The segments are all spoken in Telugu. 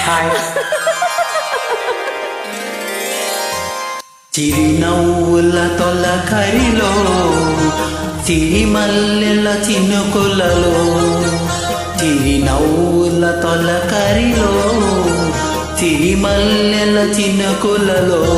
హాయ్ చిరునవ్వుల తొల కరిలో చిరిమల్లెల చినుకులలో. చిరునవ్వుల తొల కరిలో చిరిమల్లెల చినుకులలో.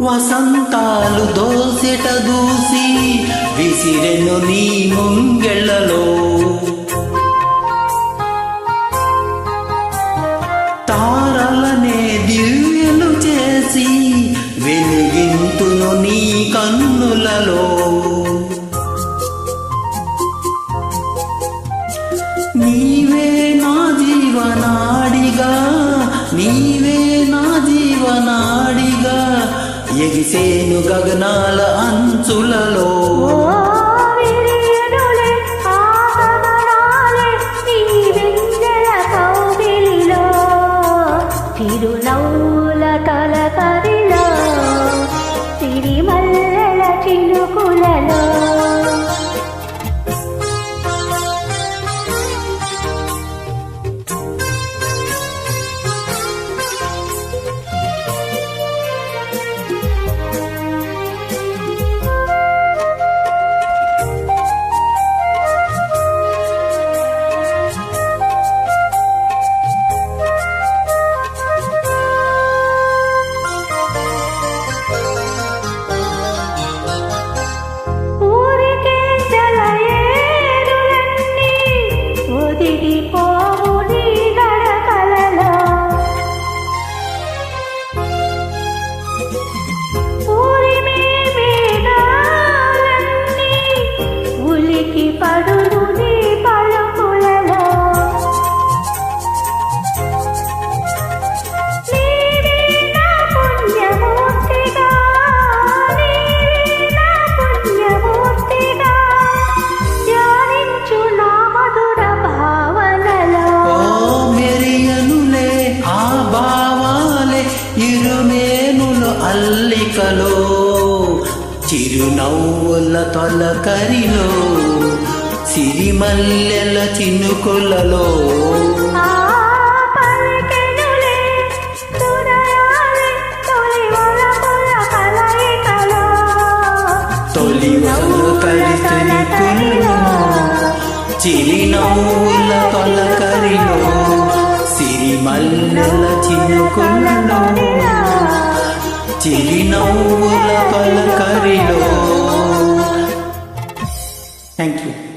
వసంతాలు దోసెట దూసి విసిరెను నీ ముంగెళ్ళలో. తారలనే దివ్యలు చేసి వెలిగింతును నీ కన్నులలో. ఎగిసేను గగనాల అంచులలో. చిరునవ్వుల తొలకరిలో సిరిమల్లెల చినుకులలో తొలి వలపుల కలయికలో. తొలి వలకరి చినుకులలో చిరినవ్వుల తొలకరిలో సిరిమల్లెల చినుకులలో చిరినవ్వుల పలకరిలో. Thank you